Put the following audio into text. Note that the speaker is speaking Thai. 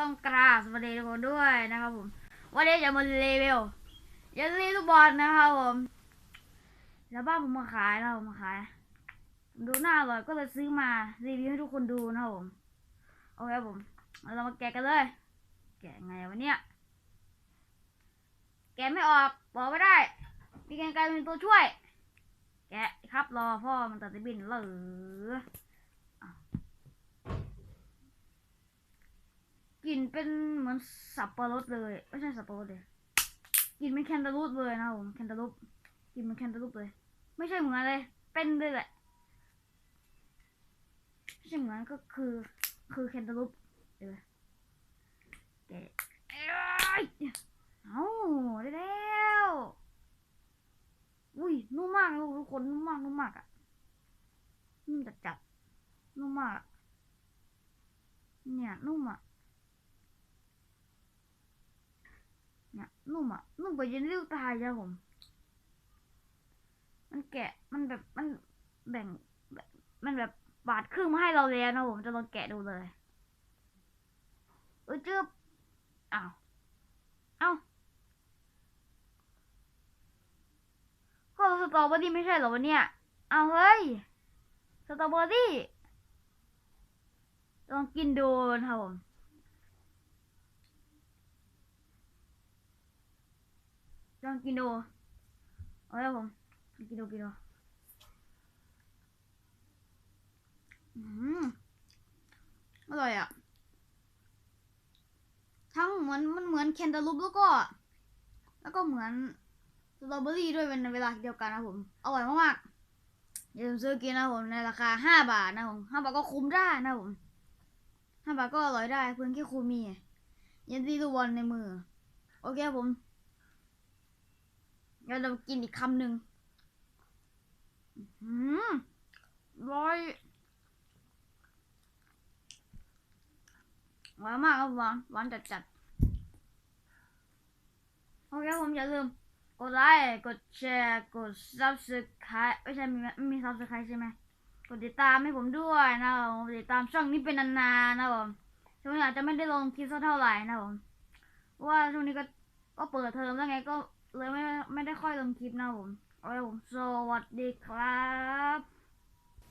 ต้องกราบสวัสดีทุกคนด้วยนะครับผม วันนี้จะมารีวิวเยันลีลูกบอลนะครับผม แล้วบ้านผมมาขายแล้วผมมาขาย ดูหน้าอร่อยก็เลยซื้อมารีวิวให้ทุกคนดูนะครับผม โอเคผม เรามาแกะกันเลย แกะไงวะเนี่ยแกะไม่ออกบอกไม่ได้มีกันไกลเป็นตัวช่วย แกะครับรอพ่อมันตัดสิบินเลยอ้าวก ลิ่นเป็นเหมือนสับปะรดเลยไม่ใช่สับปะรดเลยกลิ่นเป็นแคนตาลูปเลยนะผมแคนตาลูปกลิ่นเป็นแคนตาลูปเลย ไม่ใช่เหมือนเลยเป็นเลยแหละไม่ใช่เหมือนก็คือคือแคนตาลูปเดี๋ยวแกเอ้ยเอาได้แล้วอุ้ยนุ่มมากทุกคนนุ่มมากนุ่มมากอะนุ่มจัดจัดนุ่มมาก เนี่ยนุ่มอะเนุ่มอะนุ่มกว่าเยนริ้วตายจ้ะผม มันแกะมันแบบมันแบ่งมันแบบบาดครึ่งมาให้เราแล้วนะผมจะลองแกะดูเลยเออจืบอ้าวเอ้าก็สตรอเบอรี่ไม่ใช่เหรอวะเนี่ยเอาเฮ้ยสตรอเบอรี่ลองกินดูนะครับผม ลอง กินดูเอาละผมกินดูกินดูอืมอร่อยอะ ทั้งเหมือนมันเหมือนแคนตาลูปแล้วก็ แล้วก็เหมือนสตรอเบอรี่ด้วยเป็นเวลาเดียวกันนะผม อร่อยมากๆอย่าลืมซื้อกินนะผมในราคาห้าบาทนะผมห้าบาทก็คุ้มได้นะผมห้าบาทก็อร่อยได้เพื่อนที่คูมียันดีลูกบอลในมือ โอเคครับผม เดี๋ยวเรากินอีกคำหนึ่งอืมร้อยหวานมากครับหวานหวานจัดๆโอเคผมอย่าลืม กดไลค์กดแชร์กด subscribe ไม่ใช่มีไม่มี subscribe ใช่ไหมกดติดตามให้ผมด้วยนะครับผมติดตามช่องนี้เป็นนานๆนะครับผมช่วงนี้อาจจะไม่ได้ลงคลิปเท่าไหร่นะครับผมเพราะว่าช่วงนี้ก็ก็เปิดเทอมแล้วไงก็ เลยไม่ไม่ได้ค่อยลงคลิปนะผมเอาไว้ผมสวัสดีครับ